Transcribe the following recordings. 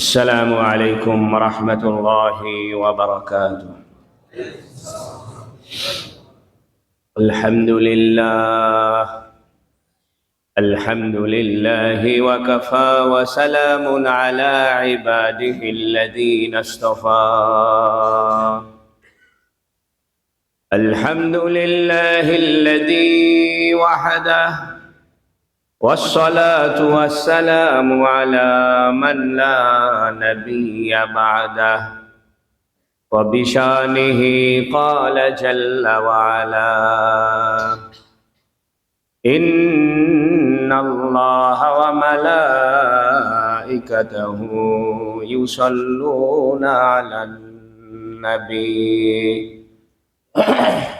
السلام عليكم ورحمة الله وبركاته. الحمد لله. الحمد لله وكفى وسلام على عباده الذين اصطفى. الحمد لله الذي وحده والصلاة والسلام على من لا نبي بعده. وبشانه قال جل وعلا إن الله وملائكته يصلون على النبي.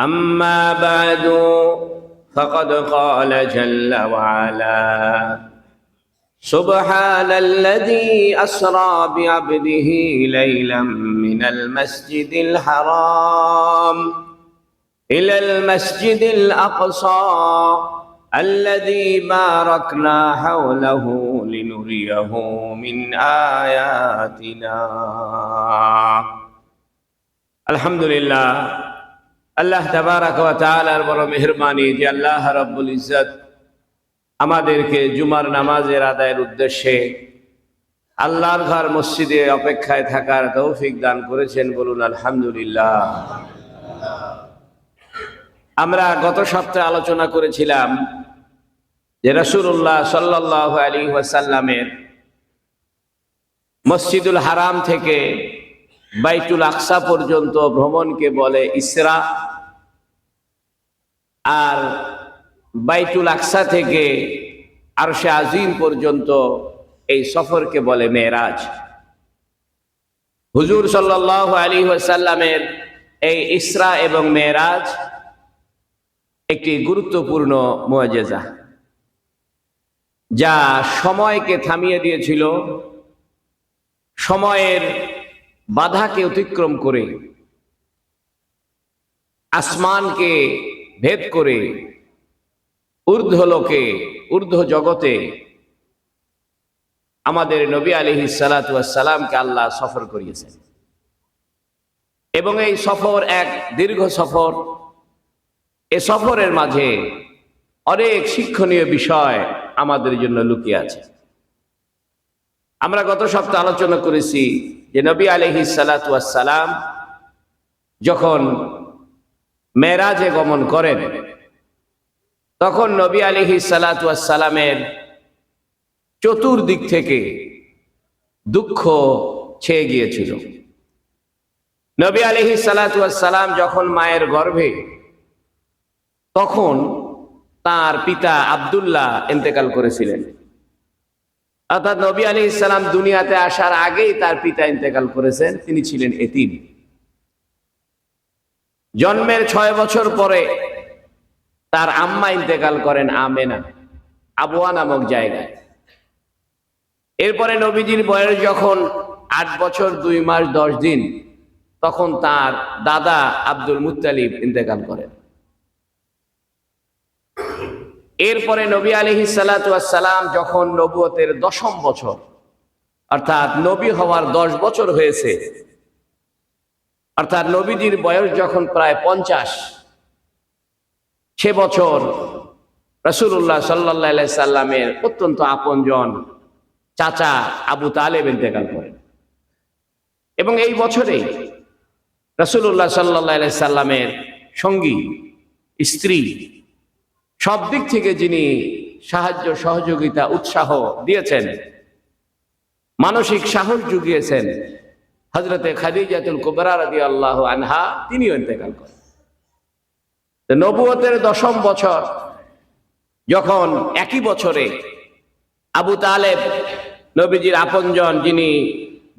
أما بعد فقد قال جل وعلا سبحان الذي أسرى بعبده ليلا من المسجد الحرام إلى المسجد الأقصى الذي باركنا حوله لنريه من آياتنا. الحمد لله. আল্লাহ তাবারাক বড় মেহেরবানি যে আল্লাহ রাব্বুল ইজ্জত আমাদেরকে জুমার নামাজের আদায়ের উদ্দেশ্যে আল্লাহর ঘর মসজিদে অপেক্ষায় থাকার তৌফিক দান করেছেন বলুন আলহামদুলিল্লাহ। আমরা গত সপ্তাহে আলোচনা করেছিলাম যে রাসূলুল্লাহ সাল্লাল্লাহু আলাইহি ওয়াসাল্লামের মসজিদুল হারাম থেকে বাইতুল আকসা পর্যন্ত ভ্রমণকে বলে ইসরা। আর বাইতুল আকসা থেকে আরশে আজিম পর্যন্ত এই সফরকে বলে মেয়েরাজ। হুজুর সাল্লাহ আলী সাল্লামের এই ইসরা এবং মেয়েরাজ একটি গুরুত্বপূর্ণ মজেজা যা সময়কে থামিয়ে দিয়েছিল, সময়ের বাধাকে অতিক্রম করে, আসমানকে ভেদ করে ঊর্ধ্বলোকে ঊর্ধ্ব জগতে আমাদের নবী আলহি সালাতামকে আল্লাহ সফর করিয়েছেন। এবং এই সফর এক দীর্ঘ সফর। এ সফরের মাঝে অনেক শিক্ষণীয় বিষয় আমাদের জন্য লুকিয়ে আছে। আমরা গত সপ্তাহে আলোচনা করেছি যে নবী আলহি সালাতাম যখন মেরাজে গমন করেন। তখন নবী আলহি সালাতামের চতুর্দিক থেকে দুঃখ ছেয়ে গিয়েছিল। নবী আলহি সালাতাম যখন মায়ের গর্ভে, তখন তার পিতা আবদুল্লাহ ইন্তেকাল করেছিলেন। অর্থাৎ নবী আলী ইসলাম দুনিয়াতে আসার আগেই তার পিতা ইন্তেকাল করেছেন, তিনি ছিলেন এতিম। জন্মের ছয় বছর পরে তার আম্মা ইন্তেকাল করেন আমেনা, আবুয়া নামক জায়গায়। এরপরে নবীজির বয়স যখন আট বছর, দুই মাস, দশ দিন, তখন তার দাদা আব্দুল মুতালিব ইন্তেকাল করেন। এরপরে নবী আলহি সালাম যখন নবুয়তের দশম বছর, অর্থাৎ নবী হওয়ার দশ বছর হয়েছে অর্থাৎ নবীজির বয়স যখন প্রায় পঞ্চাশ, সে বছর রসুল্লাহ সাল্লাহ সাল্লামের অত্যন্ত আপনজন চাচা আবু তালেব ইন্তেকাল করেন। এবং এই বছরে রসুল্লাহ সাল্লা সাল্লামের সঙ্গী, স্ত্রী, সব দিক থেকে যিনি সাহায্য, সহযোগিতা, উৎসাহ দিয়েছেন, মানসিক সাহস জুগিয়েছেন হজরতে খাদিজাতুল কুবরা রাদি আল্লাহ আনহা তিনিও ইন্তেকাল করেন। নবুয়তের দশম বছর, যখন একই বছরে আবু তালেব নবীজির আপনজন, যিনি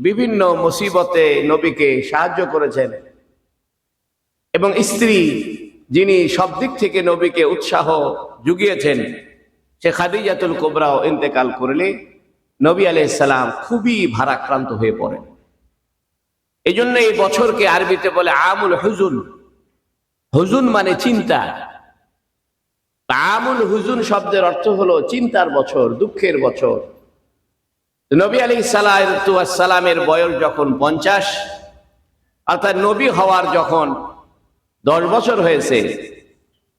বিভিন্ন মুসিবতে নবীকে সাহায্য করেছেন, এবং স্ত্রী যিনি সব দিক থেকে নবীকে উৎসাহ জুগিয়েছেন সে খাদিজাতুল কোবরাও ইন্তেকাল করলে নবী আলাইসালাম খুবই ভারাক্রান্ত হয়ে পড়েন। এই জন্য এই বছরকে আরবিতে বলে আমুল হুজুন। হুজুন মানে চিন্তা। আমুল হুজুন শব্দের অর্থ হলো চিন্তার বছর, দুঃখের বছর। নবী আলী সালামের বয়স যখন পঞ্চাশ, অর্থাৎ নবী হওয়ার যখন দশ বছর হয়েছে,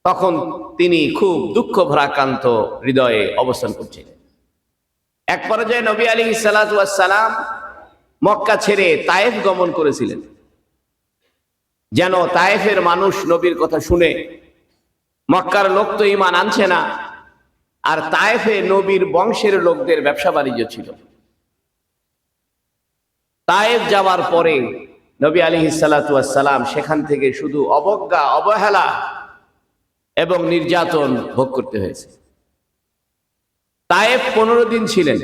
তখন তিনি খুব দুঃখ ভরাক্রান্ত হৃদয়ে অবস্থান করছিলেন। এক পর্যায়ে নবী আলী সালাম মক্কা ছেড়ে তায়েফ গমন করেছিলেন। যেন তায়েফের মানুষ নবীর কথা শুনে, মক্কার লোক তো ইমান আনছে না, আর তায়েফে নবীর বংশের লোকদের ব্যবসা বাণিজ্য ছিল। তায়েফ যাওয়ার পরে নবী আলী সালাম সেখান থেকে শুধু অবজ্ঞা, অবহেলা এবং নির্যাতন ভোগ করতে হয়েছে। তায়েফ পনেরো দিন ছিলেন।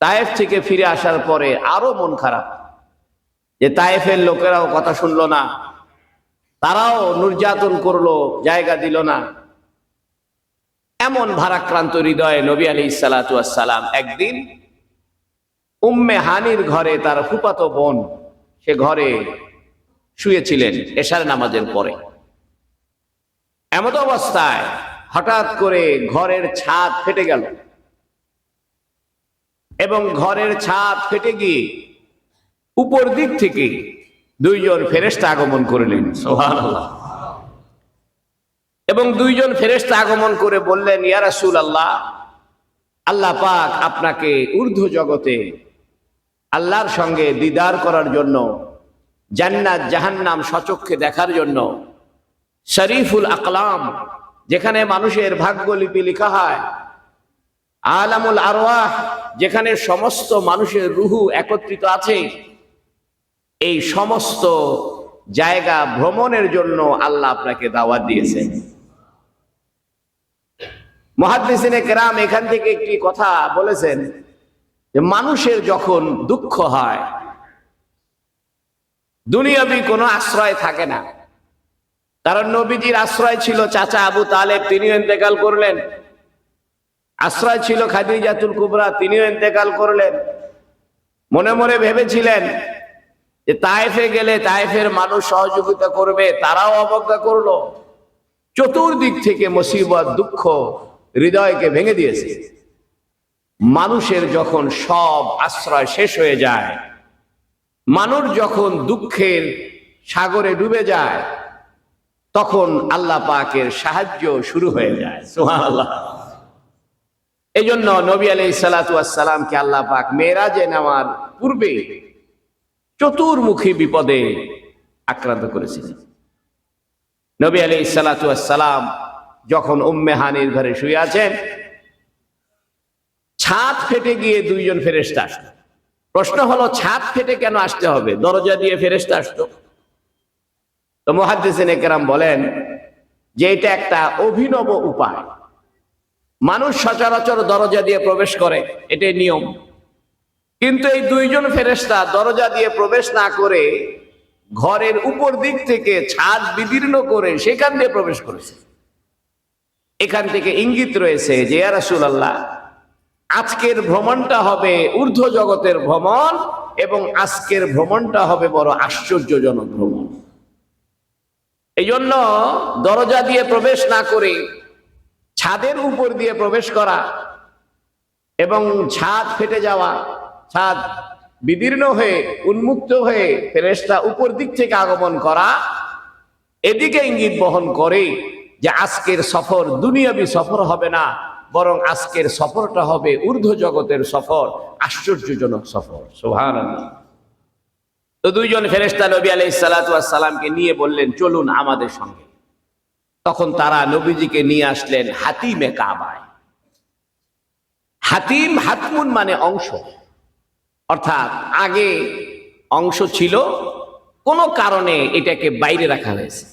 তায়েফ থেকে ফিরে আসার পরে আরও মন খারাপ। যে তায়েফের লোকেরাও কথা শুনলো না, তারাও নির্যাতন করল, জায়গা দিল না। এমন ভারাক্রান্ত হৃদয়ে নবী আলী সালাম একদিন উম্মে হানির ঘরে তার ফুপাতো বোন সে ঘরে শুয়েছিলেন এশার নামাজের পরে। এমত অবস্থায় হঠাৎ করে ঘরের ছাদ ফেটে গেল। এবং ঘরের ছাদ ফেটে গিয়ে উপর দিক থেকে দুইজন ফেরেস্তা আগমন করলেন। এবং দুইজন ফেরেস্তা আগমন করে বললেন, ইয়া রাসূল আল্লাহ আল্লাহ পাক আপনাকে ঊর্ধ্ব জগতে আল্লাহর সঙ্গে দিদার করার জন্য জান্নাত, জাহান্নাম সচক্ষে দেখার জন্য শরীফুল আকলাম, যেখানে মানুষের ভাগ্যলিপি লেখা হয় আলামুল আরওয়াহ, যেখানে সমস্ত মানুষের রুহু একত্রিত আছে, এই সমস্ত জায়গা ভ্রমণের জন্য আল্লাহ আপনাকে দাওয়াত দিয়েছেন মহাদিসিনে কেরাম এখান থেকে একটি কথা বলেছেন যে, মানুষের যখন দুঃখ হয়, দুনিয়াবি কোনো আশ্রয় থাকে না। কারণ নবীজির আশ্রয় ছিল চাচা আবু তালেব, তিনিও ইন্তেকাল করলেন। আশ্রয় ছিল খাদিজাতুল কুবরা, তিনিও ইন্তেকাল করলেন। মনে মনে ভেবেছিলেন যে তায়েফে গেলে তায়েফের মানুষ সহযোগিতা করবে, তারাও অবজ্ঞা করল। চতুর্দিক থেকে মুসিবত, দুঃখ হৃদয়কে ভেঙে দিয়েছে। মানুষের যখন সব আশ্রয় শেষ হয়ে যায়, মানুষ যখন দুঃখের সাগরে ডুবে যায়, তখন আল্লাহ পাকের সাহায্য শুরু হয়ে যায়। সোহান আল্লাহ এই জন্য নবী আলাই সালাতামকে আল্লাহ পাক মেয়েরাজে নেওয়ার পূর্বে চতুর্মুখী বিপদে আক্রান্ত করেছিলেন। নবী আলাই সালাতাম যখন উম্মে হানির ঘরে শুয়ে আছেন, ছাদ ফেটে গিয়ে দুইজন ফেরেস্তা আসতো প্রশ্ন হলো, ছাদ ফেটে কেন আসতে হবে? দরজা দিয়ে ফেরেস্তা আসতো তো মহাদ্দিসিন বলেন যে এটা একটা অভিনব উপায়। মানুষ সচরাচর দরজা দিয়ে প্রবেশ করে, এটাই নিয়ম। কিন্তু এই দুইজন ফেরেস্তা দরজা দিয়ে প্রবেশ না করে ঘরের উপর দিক থেকে ছাদ বিদীর্ণ করে সেখান দিয়ে প্রবেশ করেছে। এখান থেকে ইঙ্গিত রয়েছে যে রাসুল আল্লাহ আজকের ভ্রমণটা হবে ঊর্ধ্ব জগতের ভ্রমণ এবং আজকের ভ্রমণটা হবে বড় আশ্চর্যজনক ভ্রমণ। এই জন্য দরজা দিয়ে প্রবেশ না করে ছাদের উপর দিয়ে প্রবেশ করা এবং ছাদ ফেটে যাওয়া, ছাদ বিদীর্ণ হয়ে, উন্মুক্ত হয়ে ফেরেস্তা উপর দিক থেকে আগমন করা, এদিকে ইঙ্গিত বহন করে যে আজকের সফর দুনিয়াবি সফর হবে না, বরং আজকের সফরটা হবে ঊর্ধ্ব জগতের সফর, আশ্চর্যজনক সফর। সোহান তো দুইজন ফেরেস্তা নবী আলাই সালাতামকে নিয়ে বললেন, চলুন আমাদের সঙ্গে। তখন তারা নবীজিকে নিয়ে আসলেন হাতিমে কাবায়। হাতিম হাতমুন মানে অংশ। অর্থাৎ আগে অংশ ছিল, কোনো কারণে এটাকে বাইরে রাখা হয়েছে।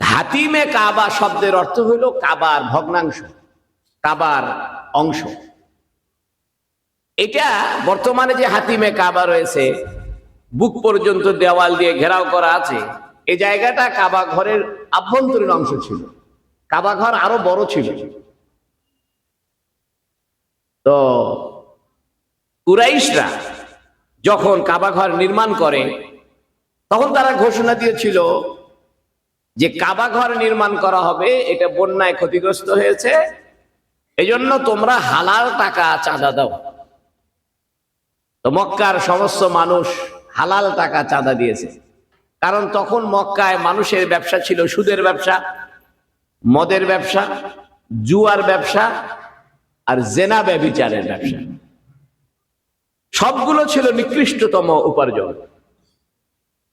হাতিমে কাবা শব্দের অর্থ হইল কাবার ভগ্নাংশ, কাবার অংশ। এটা বর্তমানে যে হাতিমে কাবা রয়েছে, বুক পর্যন্ত দেওয়াল দিয়ে ঘেরাও করা আছে এই জায়গাটা কাবা ঘরের আভ্যন্তরীণ অংশ ছিল। কাবা ঘর আরও বড় ছিল। তো কুরাইশরা যখন কাবা ঘর নির্মাণ করে, তখন তারা ঘোষণা দিয়েছিল যে কাবা ঘর নির্মাণ করা হবে, এটা বন্যায় ক্ষতিগ্রস্ত হয়েছে, এজন্য তোমরা হালাল টাকা চাঁদা দাও। তো মক্কার সমস্ত মানুষ হালাল টাকা চাঁদা দিয়েছে। কারণ তখন মক্কায় মানুষের ব্যবসা ছিল, সুদের ব্যবসা, মদের ব্যবসা, জুয়ার ব্যবসা আর জেনা ব্যবিচারের ব্যবসা। সবগুলো ছিল নিকৃষ্টতম উপার্জন।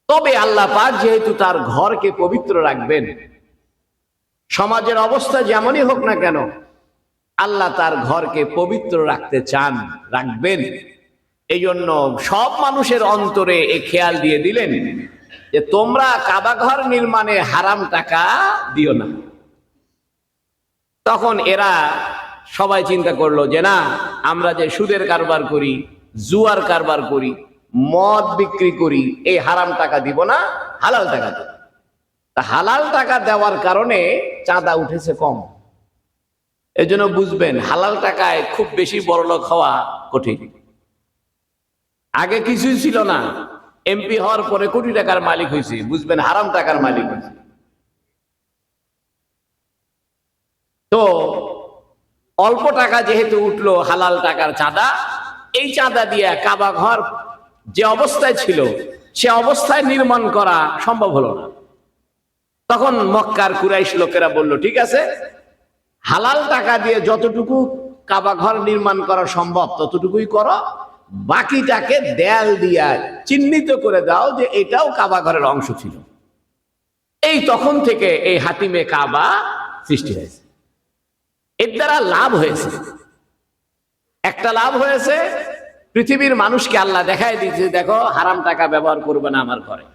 তবে আল্লাহ পাক যেহেতু তার ঘরকে পবিত্র রাখবেন, সমাজের অবস্থা যেমনই হোক না কেন, আল্লাহ তার ঘরকে পবিত্র রাখতে চান, রাখবেন। এই জন্য সব মানুষের অন্তরে এ খেয়াল দিয়ে দিলেন যে তোমরা কাবা ঘর নির্মাণে হারাম টাকা দিও না। তখন এরা সবাই চিন্তা করল যে না, আমরা যে সুদের কারবার করি, জুয়ার কারবার করি, মদ বিক্রি করি, এই হারাম টাকা দিব না, হালাল টাকা দেব। তা হালাল টাকা দেওয়ার কারণে চাঁদা উঠেছে কম। এই জন্য বুঝবেন, হালাল টাকায় খুব বেশি বড়লোক হওয়া কঠিন। আগে কিছুই ছিল না। এমপি হওয়ার পরে কোটি টাকার মালিক হয়েছে, বুঝবেন, হারাম টাকার মালিক হয়েছে। তো, অল্প টাকা যেহেতু উঠল হালাল টাকার চাঁদা, এই চাঁদা দিয়ে কাবা ঘর যে অবস্থায় ছিল, সে অবস্থায় নির্মাণ করা সম্ভব হলো না। তখন মক্কার কুরাইশ লোকেরা বলল, ঠিক আছে, হালাল টাকা দিয়ে যতটুকু কাবা ঘর নির্মাণ করা সম্ভব, ততটুকুই করো বাকিটাকে দেয়াল দিয়া চিহ্নিত করে দাও যে এটাও কাবা ঘরের অংশ ছিল। এই তখন থেকে এই হাতিমে কাবা সৃষ্টি হয়েছে। এর দ্বারা লাভ হয়েছে। একটা লাভ হয়েছে, পৃথিবীর মানুষকে আল্লাহ দেখায় দিয়েছে দেখো, হারাম টাকা ব্যবহার করবে না আমার ঘরে।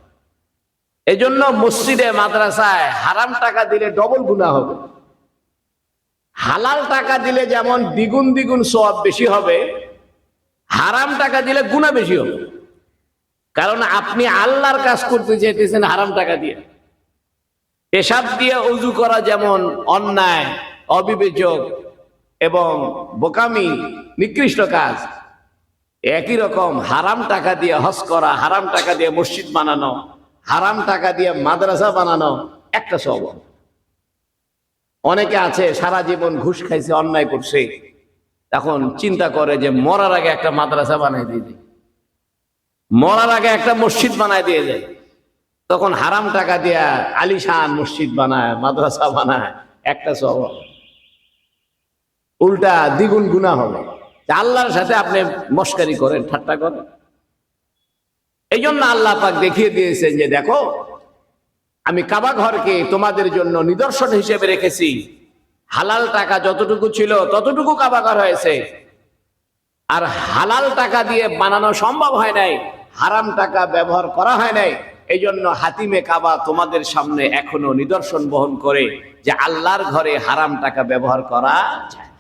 এজন্য মসজিদে, মাদ্রাসায় হারাম টাকা দিলে ডবল গুণা হবে। হালাল টাকা দিলে যেমন দ্বিগুণ দ্বিগুণ সব বেশি হবে হারাম টাকা দিলে গুণা বেশি হবে। কারণ আপনি আল্লাহর কাজ করতে চাইতেছেন হারাম টাকা দিয়ে। পেশাব দিয়ে উজু করা যেমন অন্যায়, অবিবেচক এবং বোকামি, নিকৃষ্ট কাজ, একই রকম হারাম টাকা দিয়ে হজ করা, হারাম টাকা দিয়ে মসজিদ বানানো, হারাম টাকা দিয়ে মাদ্রাসা বানানো, একটা সব অনেকে আছে, সারা জীবন ঘুষ খাইছে, অন্যায় করছে। তখন চিন্তা করে যে মরার আগে একটা মাদ্রাসা বানাই দিয়ে দিই। মরার আগে একটা মসজিদ বানাই দিয়ে যায় তখন হারাম টাকা দিয়া আলিশান মসজিদ বানায়, মাদ্রাসা বানায়, একটা সব। উল্টা দ্বিগুণ গুণা হবে। আল্লাহর সাথে আপনি মস্কারি করেন, ঠাট্টা করেন। এই জন্য আল্লাহ পাক দেখিয়ে দিয়েছেন যে দেখো, আমি কাবা ঘরকে তোমাদের জন্য নিদর্শন হিসেবে রেখেছি। হালাল টাকা যতটুকু ছিল, ততটুকু কাবা ঘর হয়েছে। আর হালাল টাকা দিয়ে বানানো সম্ভব হয় নাই, হারাম টাকা ব্যবহার করা হয় নাই। এই জন্য হাতিমে কাবা তোমাদের সামনে এখনও নিদর্শন বহন করে যে আল্লাহর ঘরে হারাম টাকা ব্যবহার করা যায়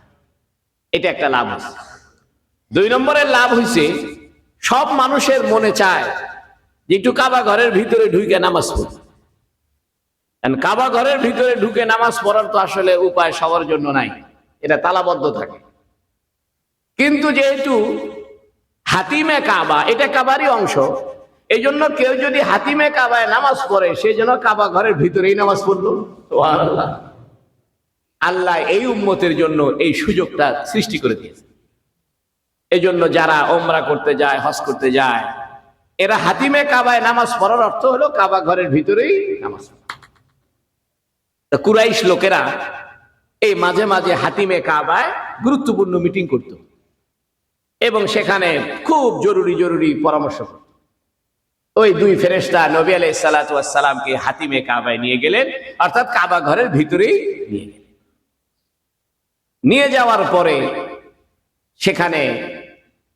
এটা একটা লাভ আছে দুই নম্বরের লাভ হয়েছে, সব মানুষের মনে চায় যে একটু কাবা ঘরের ভিতরে ঢুকে নামাজ পড়ি। কাবা ঘরের ভিতরে ঢুকে নামাজ পড়ার তো আসলে উপায় সবার জন্য নাই। এটা তালাবদ্ধ থাকে। কিন্তু যেহেতু হাতিমে কাবা, এটা কাবারই অংশ এই জন্য কেউ যদি হাতিমে কাবায় নামাজ পড়ে, সে যেন কাবা ঘরের ভিতরেই নামাজ পড়ল। আল্লাহ আল্লাহ এই উম্মতের জন্য এই সুযোগটা সৃষ্টি করে দিয়েছে। এই জন্য যারা ওমরা করতে যায়, হজ করতে যায়, এরা হাতিমে কাবায় নামাজ পড়ার অর্থ হলো কাবা ঘরের ভিতরেই নামাজ কুরাইশ লোকেরা এই মাঝে মাঝে হাতিমে কাবায় গুরুত্বপূর্ণ মিটিং করত এবং সেখানে খুব জরুরি জরুরি পরামর্শ করত। ওই দুই ফেরেস্তা নবী আলাই সালাতামকে হাতিমে কাবায় নিয়ে গেলেন, অর্থাৎ কাবা ঘরের ভিতরেই নিয়ে গেলেন। নিয়ে যাওয়ার পরে সেখানে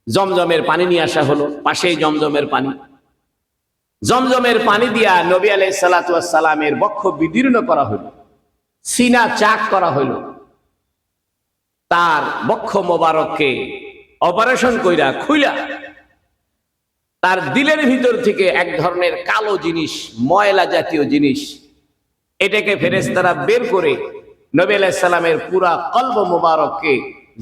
জমজমের পানি নিয়ে আসা হলো, পাশেই জমজমের পানি। জমজমের পানি দিয়া নবী আলাই সালাতামের বক্ষ বিদীর্ণ করা হলো। সিনা চাক করা হইল। তার বক্ষ মোবারককে অপারেশন কইরা খুইলা। তার দিলের ভিতর থেকে এক ধরনের কালো জিনিস, ময়লা জাতীয় জিনিস, এটাকে ফেরেশতারা বের করে নবী আলাইসাল্লামের পুরা কল্ব মোবারককে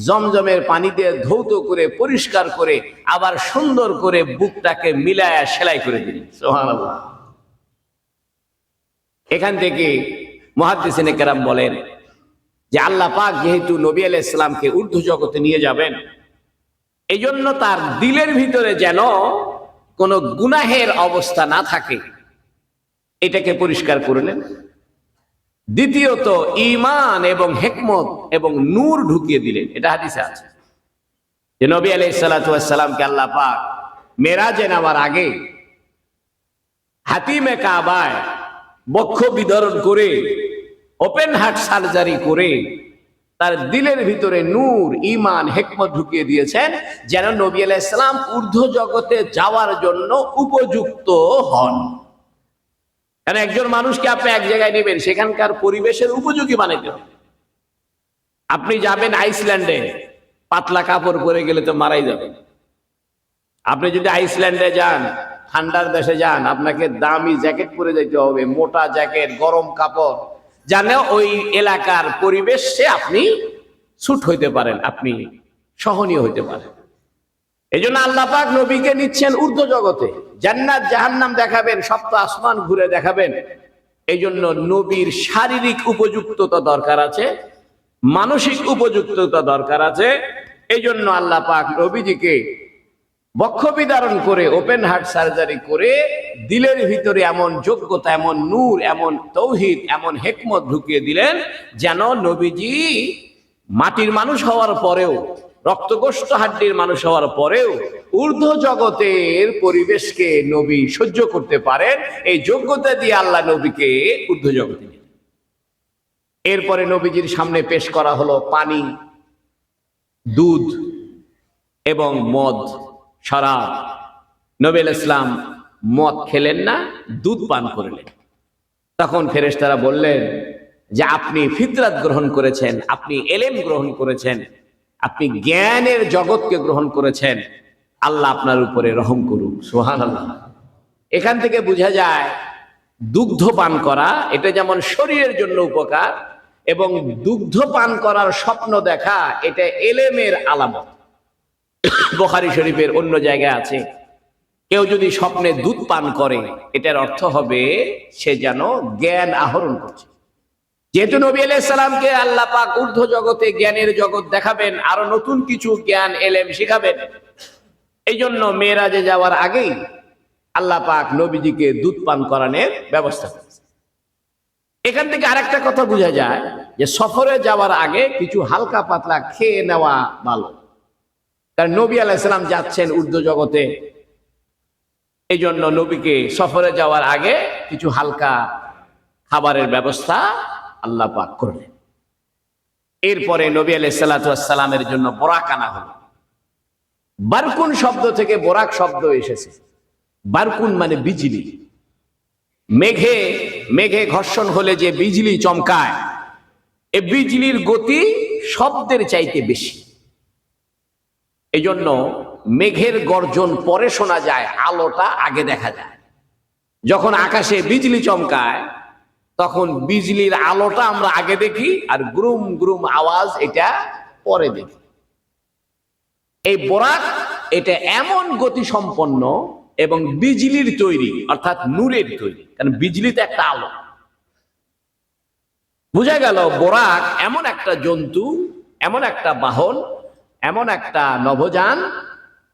জমজমের পানি দিয়ে ধৌত করে, পরিষ্কার করে, আবার সুন্দর করে বুকটাকে মিলায়া সেলাই করে দিলেন সুবহানাল্লাহ। এখান থেকে মহাদ্দিসিনে কেরাম বলেন যে আল্লাহ পাক যেহেতু নবী আলাইহিস সালামকে ঊর্ধ্ব জগতে নিয়ে যাবেন এই জন্য তার দিলের ভিতরে যেন কোনো গুনাহের অবস্থা না থাকে। এটাকে পরিষ্কার করলেন দ্বিতীয়ত ইমান এবং হেকমত এবং নূর ঢুকিয়ে দিলেন। এটা হাদিসে আছে। যে নবী আলাইহিস সালামকে আল্লাহ পাক মেরাজে নামার আগে হাতিমে কাবায় বক্ষ বিতরণ করে ওপেন হার্ট সার্জারি করে, তার দিলের ভিতরে নূর ইমান হেকমত ঢুকিয়ে দিয়েছেন, যেন নবী আলাইসালাম ঊর্ধ্ব জগতে যাওয়ার জন্য উপযুক্ত হন। কারণ একজন মানুষকে আপনি এক জায়গায় নেবেন, সেখানকার পরিবেশের উপযোগী বানাইতে হবে। আপনি যাবেন আইসল্যান্ডে, পাতলা কাপড় পরে গেলে তো মারাই যাবেন আপনি যদি আইসল্যান্ডে যান ঠান্ডার দেশে যান, আপনাকে দামি জ্যাকেট পরে যেতে হবে, মোটা জ্যাকেট, গরম কাপড়, যেন ওই এলাকার পরিবেশে আপনি ছুট হইতে পারেন, আপনি সহনীয় হইতে পারেন। এই জন্য আল্লাহ পাক নবীকে নিচ্ছেন ঊর্ধ্ব জগতে। জান্নাত জাহান্নাম দেখাবেন সপ্ত আসমান ঘুরে দেখাবেন। এই জন্য নবীর শারীরিক উপযুক্ততা দরকার আছে, মানসিক উপযুক্ততা দরকার আছে। এই জন্য আল্লাহ পাক নবীজিকে বক্ষ বিদারণ করে ওপেন হার্ট সার্জারি করে, দিলের ভিতরে এমন যোগ্যতা, এমন নূর, এমন তৌহিদ, এমন হেকমত ঢুকিয়ে দিলেন যেন নবীজি মাটির মানুষ হওয়ার পরেও রক্তগোষ্ঠ হাড্ডির মানুষ হওয়ার পরেও ঊর্ধ্ব জগতের পরিবেশকে নবী সহ্য করতে পারেন এই যোগ্যতা দিয়ে আল্লাহ নবীকে ঊর্ধ্ব জগতে। এরপরে নবীজির সামনে পেশ করা হলো পানি, দুধ এবং মদ শরাব নবেল ইসলাম মদ খেলেন না দুধ পান করলেন। তখন ফেরেশতারা বললেন যে আপনি ফিতরাত গ্রহণ করেছেন আপনি এলেম গ্রহণ করেছেন আপনি জ্ঞানের জগৎকে গ্রহণ করেছেন আল্লাহ আপনার উপরে রহম করুক। সোহান আল্লাহ এখান থেকে বোঝা যায় দুগ্ধ পান করা এটা যেমন শরীরের জন্য উপকার এবং দুগ্ধ পান করার স্বপ্ন দেখা এটা এলেমের আলামত। বোখারি শরীফের অন্য জায়গায় আছে। কেউ যদি স্বপ্নে দুধ পান করে, এটার অর্থ হবে সে যেন জ্ঞান আহরণ করছে। যেহেতু নবী আলাইসালামকে আল্লাহ পাক ঊর্ধ্ব জগতে জ্ঞানের জগৎ দেখাবেন, আরও নতুন কিছু জ্ঞান, এলেম শিখাবেন। এই জন্য মেয়েরাজে যাওয়ার আগেই আল্লাহ পাক নবীজিকে দুধ পান করানোর ব্যবস্থা করেছে। এখান থেকে আরেকটা কথা বোঝা যায় যে সফরে যাওয়ার আগে কিছু হালকা পাতলা খেয়ে নেওয়া ভালো। কারণ নবী আলাইসালাম যাচ্ছেন ঊর্ধ্ব জগতে। এই জন্য নবীকে সফরে যাওয়ার আগে কিছু হালকা খাবারের ব্যবস্থা আল্লাহ পাক করলেন। এরপরে নবী আলাই সালাতামের জন্য বোরাক আনা হলো। বারকুন শব্দ থেকে বরাক শব্দ এসেছে। বারকুন মানে বিজলি। মেঘে মেঘে ঘর্ষণ হলে যে বিজলি চমকায়, এ বিজলির গতি শব্দের চাইতে বেশি। এই জন্য মেঘের গর্জন পরে শোনা যায়, আলোটা আগে দেখা যায়। যখন আকাশে বিজলি চমকায়, তখন বিজলির আলোটা আমরা আগে দেখি আর গ্রুম গ্রুম আওয়াজ এটা পরে দেখি। এই বোরাক এটা এমন গতি সম্পন্ন এবং বিজলির তৈরি, অর্থাৎ নূরের তৈরি, কারণ বিজলি তো একটা আলো। বোঝা গেল বরাক এমন একটা জন্তু, এমন একটা বাহন এমন একটা নভোযান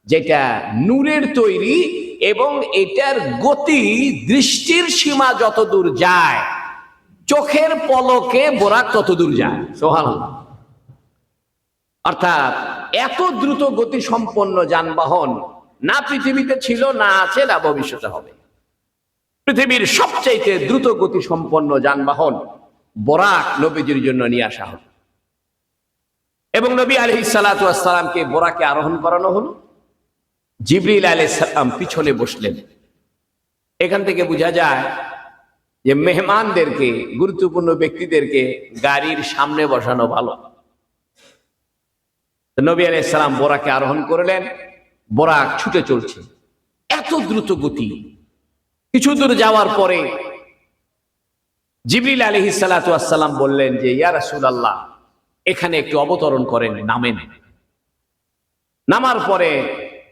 যেটা নূরের তৈরি এবং এটার গতি, দৃষ্টির সীমা যত দূর যায়, চোখের পলকে বোরাক তত দূর যায়। সোহান অর্থাৎ এত দ্রুত গতি সম্পন্ন যানবাহন না পৃথিবীতে ছিল, না আছে, না ভবিষ্যতে হবে। পৃথিবীর সবচাইতে দ্রুত গতি সম্পন্ন যানবাহন বরাক নবীজির জন্য নিয়ে আসা হল এবং নবী আলহ সালাতামকে বোরাকে আরোহণ করানো হলো। জিবরিল আলহ সালাম পিছনে বসলেন। এখান থেকে বোঝা যায় যে মেহমানদেরকে, গুরুত্বপূর্ণ ব্যক্তিদেরকে গাড়ির সামনে বসানো ভালো। নবী আলহ সালাম বোরাকে আরোহণ করলেন। বোরাক ছুটে চলছে। এত দ্রুত গতি। কিছু দূর যাওয়ার পরে জিবরিল আলহি সালাতাম বললেন যে, ইয়া রাসূলুল্লাহ এখানে একটু অবতরণ করেন, নামেন। নামার পরে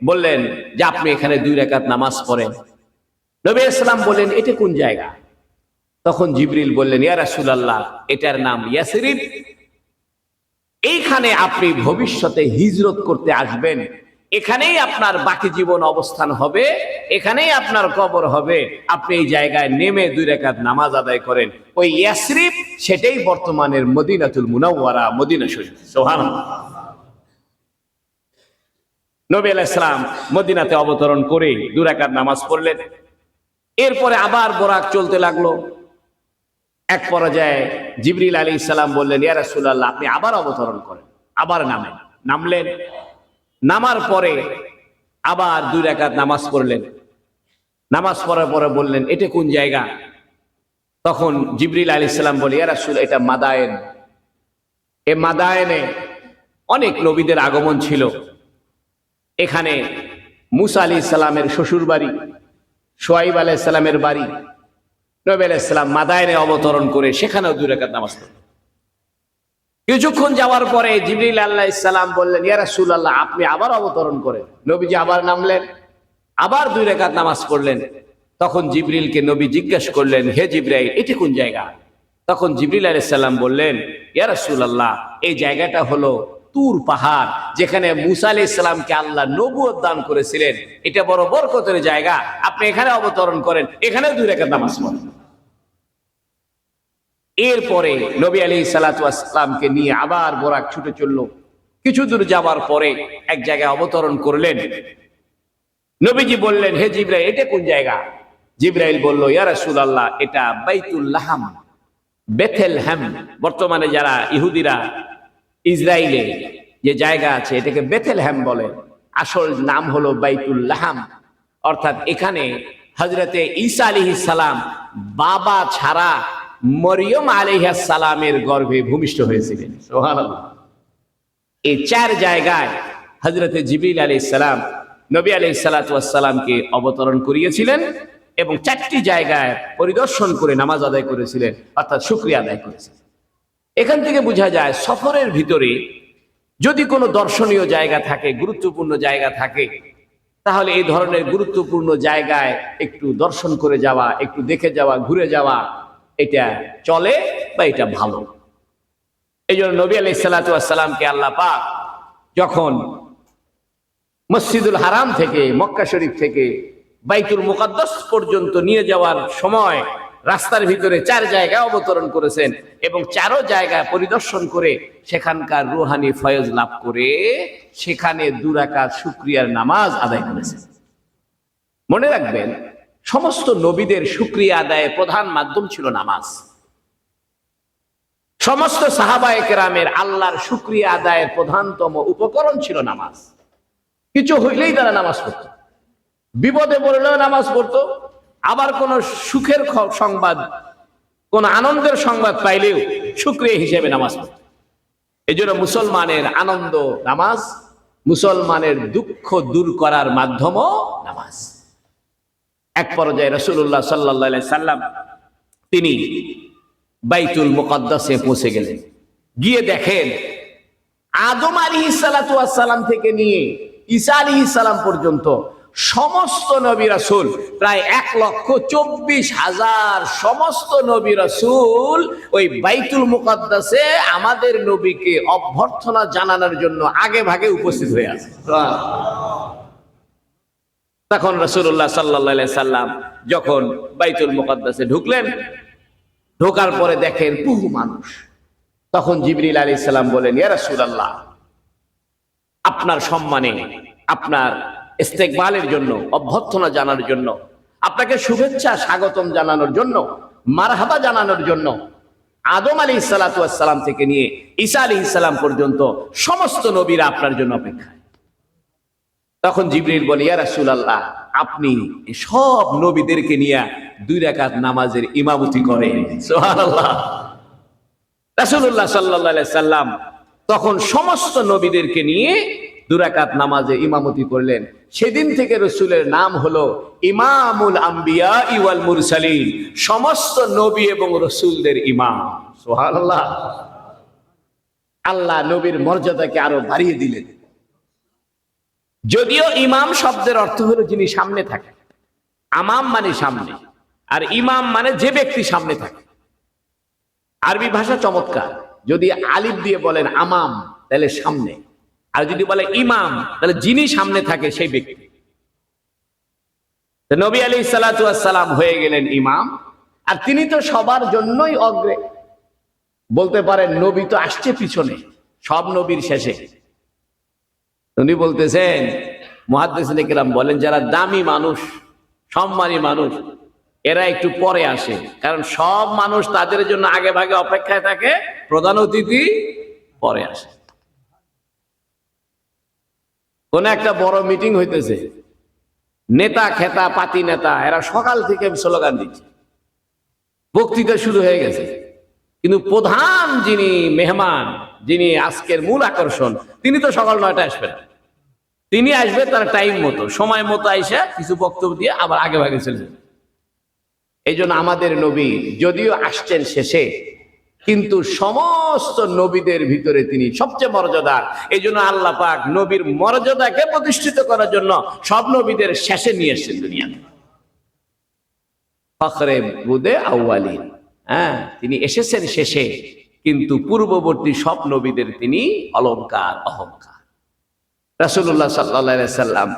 বললেন যে আপনি এখানে দুই রেখাত নামাজ পড়েন। নবী ইসলাম বললেন, এটা কোন জায়গা? তখন জিবরিল বললেন, ইয়া রাসূলুল্লাহ, এটার নাম ইয়াসরিফ এইখানে আপনি ভবিষ্যতে হিজরত করতে আসবেন। এখানেই আপনার বাকি জীবন অবস্থান হবে, এখানেই আপনার কবর হবে। আপনি এই জায়গায় নেমে দুই রেখাত নামাজ আদায় করেন। ওই ইয়াসরিফ সেটাই বর্তমানের মদিনাতুল মুনাওয়ারা, মদিনা শরীফ। সোহান নবী আলাইসালাম মদিনাতে অবতরণ করে দু রেখাত নামাজ পড়লেন। এরপরে আবার বোরাক চলতে লাগল। এক পর্যায়ে জিবরিল আলী ইসলাম বললেন, ইয়া রাসূলুল্লাহ, আপনি আবার অবতরণ করেন। আবার নামেন নামলেন। নামার পরে আবার দুই রাকাত নামাজ পড়লেন। নামাজ পড়ার পরে বললেন, এটা কোন জায়গা? তখন জিবরিল আলী ইসলাম বলে, ইয়া রাসূল, এটা মাদায়েন। এ মাদায়েনে অনেক নবীদের আগমন ছিল। এখানে মুসা আলী ইসলামের শ্বশুর বাড়ি, সোয়াইব আলাহ ইসলামের বাড়ি, নবী আলাইসালাম মাদায়নে অবতরণ করে সেখানেও দুই রেখাত নামাজ পড়লেন। কিছুক্ষণ যাওয়ার পরে জিবরিল আল্লাহ ইসলাম বললেন, ইয়া রাসূলুল্লাহ, আপনি আবার অবতরণ করেন। নবীজি আবার নামলেন, আবার দুই রেখাত নামাজ পড়লেন। তখন জিবরিলকে নবী জিজ্ঞেস করলেন, হে জিব্রাইল, এটি কোন জায়গা? তখন জিবরিল আলাইহিস সালাম বললেন, ইয়া রাসূলুল্লাহ, এই জায়গাটা হলো তুর পাহাড়, যেখানে মুসা আলাইহিস সালামকে আল্লাহ নবুয়ত দান করেছিলেন। এটা বড় বরকতের জায়গা, আপনি এখানে অবতরণ করেন, এখানেও দুই রেখাত নামাজ পড়েন। এরপরে নবী আলী সালাতামকে নিয়ে আবার বোরাক ছুটে চলল। কিছু দূর যাওয়ার পরে এক জায়গায় অবতরণ করলেন। নবীজি বললেন, হে জিব্রাইল, এটা কোন জায়গা? জিব্রাইল বলল, ইয়া আল্লাহ এটা বাইতুল্লাহাম বেথেল হ্যাম বর্তমানে যারা ইহুদিরা ইসরায়েলে যে জায়গা আছে, এটাকে বেথেল হ্যাম বলে। আসল নাম হলো বাইতুল্লাহাম অর্থাৎ এখানে হজরতে ঈসা আলিহিস সালাম বাবা ছাড়া মরিয়ম সালামের গর্ভে ভূমিষ্ঠ হয়েছিলেন। এই চার জায়গায় হজরতে জিবরিল আলী সালাম, নবী আলি সালাতামকে অবতরণ করিয়েছিলেন এবং চারটি জায়গায় পরিদর্শন করে নামাজ আদায় করেছিলেন, অর্থাৎ শুক্রিয়া আদায় করেছিলেন। এখান থেকে বোঝা যায় সফরের ভিতরে যদি কোনো দর্শনীয় জায়গা থাকে, গুরুত্বপূর্ণ জায়গা থাকে, তাহলে এই ধরনের গুরুত্বপূর্ণ জায়গায় একটু দর্শন করে যাওয়া, একটু দেখে যাওয়া, ঘুরে যাওয়া এটা চলে বা এটা ভালো। এই জন্য নবী আলাই সালাতামকে আল্লাহ পাক যখন মসজিদুল হারাম থেকে, মক্কা শরীফ থেকে বাইতুল মুকাদ্দাস পর্যন্ত নিয়ে যাওয়ার সময় রাস্তার ভিতরে চার জায়গায় অবতরণ করেছেন এবং চারো জায়গায় পরিদর্শন করে সেখানকার রুহানি ফয়জ লাভ করে সেখানে দুরাকাত শুক্রিয়ার নামাজ আদায় করেছেন। মনে রাখবেন সমস্ত নবীদের শুক্রিয়া আদায়ের প্রধান মাধ্যম ছিল নামাজ। সমস্ত সাহাবায়ে কেরামের আল্লাহর শুক্রিয়া আদায়ের প্রধানতম উপকরণ ছিল নামাজ। কিছু হইলেই তারা নামাজ পড়ত। বিপদে পড়লেও নামাজ পড়তো। আবার কোন সুখের সংবাদ, কোন আনন্দের সংবাদ পাইলেও শুক্রিয়া হিসেবে নামাজ পড়ত। এই জন্য মুসলমানের আনন্দ নামাজ, মুসলমানের দুঃখ দূর করার মাধ্যমও নামাজ। এক পর্যায়ে রসুল্লাহ সাল্লাহ সাল্লাম তিনি বাইতুল মুকদ্দাসে পৌঁছে গেলেন। গিয়ে দেখেন আদম আলী সালাম থেকে নিয়ে ঈসা আলী সালাম পর্যন্ত সমস্ত নবী রাসূল, প্রায় এক লক্ষ চব্বিশ হাজার সমস্ত নবী রাসূল ওই বাইতুল মুকদ্দাসে আমাদের নবীকে অভ্যর্থনা জানানোর জন্য আগে ভাগে উপস্থিত হয়ে আছে তখন রসুল্লাহ সাল্লাহ সাল্লাম যখন বাইতুল মুকদ্দাসে ঢুকলেন, ঢোকার পরে দেখেন বহু মানুষ। তখন জিবরিল আলী সাল্লাম বলেন, ইয়া রাসূলুল্লাহ, আপনার সম্মানে, আপনার ইস্তেকবালের জন্য, অভ্যর্থনা জানার জন্য, আপনাকে শুভেচ্ছা স্বাগতম জানানোর জন্য, মারহাবা জানানোর জন্য আদম আলী সালাতাম থেকে নিয়ে ঈসা আলী ইসলাম পর্যন্ত সমস্ত নবীরা আপনার জন্য অপেক্ষায় তখন জিবরিল বলে, ইয়া রাসূলুল্লাহ, আপনি সব নবীদেরকে নিয়ে দুই রাকাত নামাজের ইমামতি করেন। সুবহানাল্লাহ। রাসূলুল্লাহ সাল্লাল্লাহু আলাইহি সাল্লাম তখন সমস্ত নবীদেরকে নিয়ে দুরাকাত নামাজে ইমামতি করলেন। সেদিন থেকে রসুলের নাম হলো ইমামুল আম্বিয়া ইওয়াল মুরসালিন। সমস্ত নবী এবং রসুলদের ইমাম। সুবহানাল্লাহ। আল্লাহ নবীর মর্যাদাকে আরও বাড়িয়ে দিলেন। যদিও ইমাম শব্দের অর্থ হলো যিনি সামনে থাকে। আমাম মানে সামনে, আর ইমাম মানে যে ব্যক্তি সামনে থাকে। আরবি ভাষা চমৎকার, যদি আলিফ দিয়ে বলেন আমাম, তাহলে সামনে। আর যদি বলে ইমাম, তাহলে যিনি সামনে থাকে সেই ব্যক্তি। নবী আলী সালাম হয়ে গেলেন ইমাম, আর তিনি তো সবার জন্যই অগ্রে। বলতে পারেন নবী তো আসছে পিছনে, সব নবীর শেষে। উনি বলতেছেন মহাদ্দেশিকেরাম বলেন, যারা দামি মানুষ, সম্মানী মানুষ, এরা একটু পরে আসে। কারণ সব মানুষ তাদের জন্য আগে ভাগে অপেক্ষায় থাকে, প্রধান অতিথি পরে আসে। কোন একটা বড় মিটিং হইতেছে, নেতা, খেতা, পাতি নেতা, এরা সকাল থেকে স্লোগান দিচ্ছে। বক্তৃতা শুরু হয়ে গেছে। কিন্তু প্রধান যিনি মেহমান, যিনি আজকের মূল আকর্ষণ, তিনি তো সকাল নয়টা আসবেন। তিনি আসবে তার টাইম মতো, সময় মতো আইসা কিছু বক্তব্য দিয়ে আবার আগে ভাগে চলে যাবে। এই আমাদের নবী যদিও আসছেন শেষে, কিন্তু সমস্ত নবীদের ভিতরে তিনি সবচেয়ে মর্যাদার। এই জন্য আল্লাহ পাক নবীর মর্যাদাকে প্রতিষ্ঠিত করার জন্য সব নবীদের শেষে নিয়ে এসছেন দুনিয়াতে। ফখরে বুদে আউয়ালিন। হ্যাঁ তিনি এসেছেন শেষে, কিন্তু পূর্ববর্তী সব নবীদের তিনি অলংকার অহংকার। সাল্লাল্লাহু সাল্লাম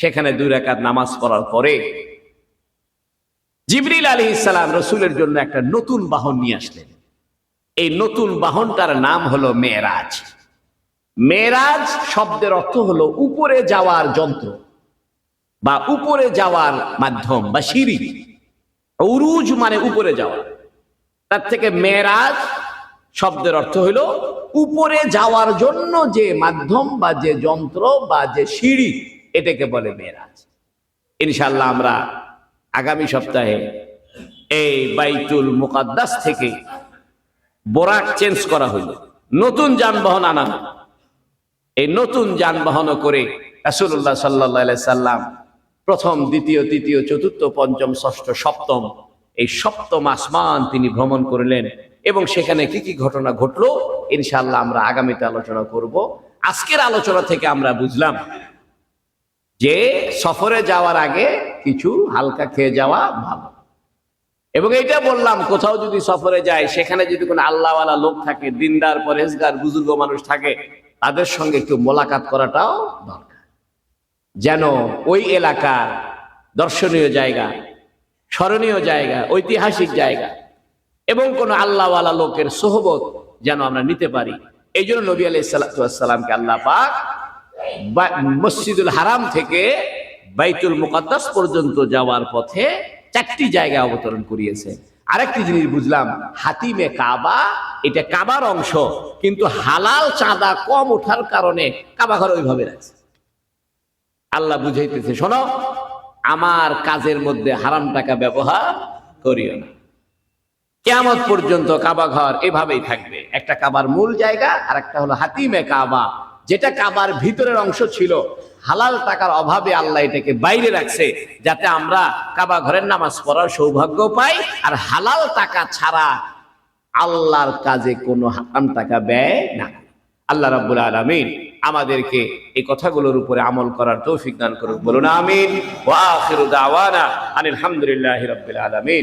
সেখানে দুই রাকাত নামাজ পড়ার পরে জিবরিল আলী ইসালাম রসুলের জন্য একটা নতুন বাহন নিয়ে আসলেন। এই নতুন বাহনটার নাম হলো মেয়েরাজ। মেয়েরাজ শব্দের অর্থ হলো উপরে যাওয়ার যন্ত্র বা উপরে যাওয়ার মাধ্যম বা সিঁড়ি। উরুজ মানে উপরে যাওয়া। তার থেকে মেয়েরাজ শব্দের অর্থ হলো উপরে যাওয়ার জন্য যে মাধ্যম বা যে যন্ত্র বা যে সিঁড়ি, এটাকে বলে মেয়েরাজ ইনশাল্লাহ আমরা আগামী সপ্তাহে এই বাইতুল মুকাদ্দাস থেকে বোরাক চেঞ্জ করা হইল নতুন যানবাহন আনা। এই নতুন যানবাহন করে রাসূলুল্লাহ সাল্লাহ সাল্লাম প্রথম, দ্বিতীয়, তৃতীয়, চতুর্থ, পঞ্চম, ষষ্ঠ, সপ্তম এই সপ্তম আসমান তিনি ভ্রমণ করলেন এবং সেখানে কি কি ঘটনা ঘটলো, ইনশাআল্লাহ আমরা আগামীতে আলোচনা করব। আজকের আলোচনা থেকে আমরা বুঝলাম যে সফরে যাওয়ার আগে কিছু হালকা খেয়ে যাওয়া ভালো। এবং এইটা বললাম, কোথাও যদি সফরে যায়, সেখানে যদি কোনো আল্লাহওয়ালা লোক থাকে, দিনদার পরেজগার বুজুর্গ মানুষ থাকে, তাদের সঙ্গে একটু মোলাকাত করাটাও দরকার। যেন ওই এলাকার দর্শনীয় জায়গা স্মরণীয় জায়গা, ঐতিহাসিক জায়গা এবং কোন আল্লাহওয়ালা লোকের সোহবত যেন আমরা নিতে পারি। এই জন্য নবী আলাই সাল্লামকে আল্লাহ পাক মসজিদুল হারাম থেকে বাইতুল মুকাদ্দাস পর্যন্ত যাওয়ার পথে চারটি জায়গায় অবতরণ করিয়েছে। আরেকটি জিনিস বুঝলাম, হাতিমে কাবা, এটা কাবার অংশ, কিন্তু হালাল চাঁদা কম ওঠার কারণে কাবা ঘর ওইভাবে রাখছে। আল্লাহ বুঝাইতেছে, শোনো আমার কাজের মধ্যে হারাম টাকা ব্যবহার করিও না। কেয়ামত পর্যন্ত কাবা ঘর এভাবেই থাকবে। একটা কাবার মূল জায়গা আর একটা হলো হাতিমে কাবা। যেটা কাবার ভিতরের অংশ ছিল, হালাল টাকার অভাবে আল্লাহ এটাকে বাইরে রাখছে, যাতে আমরা কাবা ঘরের নামাজ পড়ার সৌভাগ্য পাই, আর হালাল টাকা ছাড়া আল্লাহর কাজে কোনো হারাম টাকা ব্যয় না। আল্লাহ রাব্বুল আলামিন আমাদেরকে এই কথাগুলোর উপরে আমল করার তৌফিক দান করুক। বলুন আমিন। ওয়া আখিরু দাওয়ানা আনিল হামদুলিল্লাহি রাব্বিল আলামিন।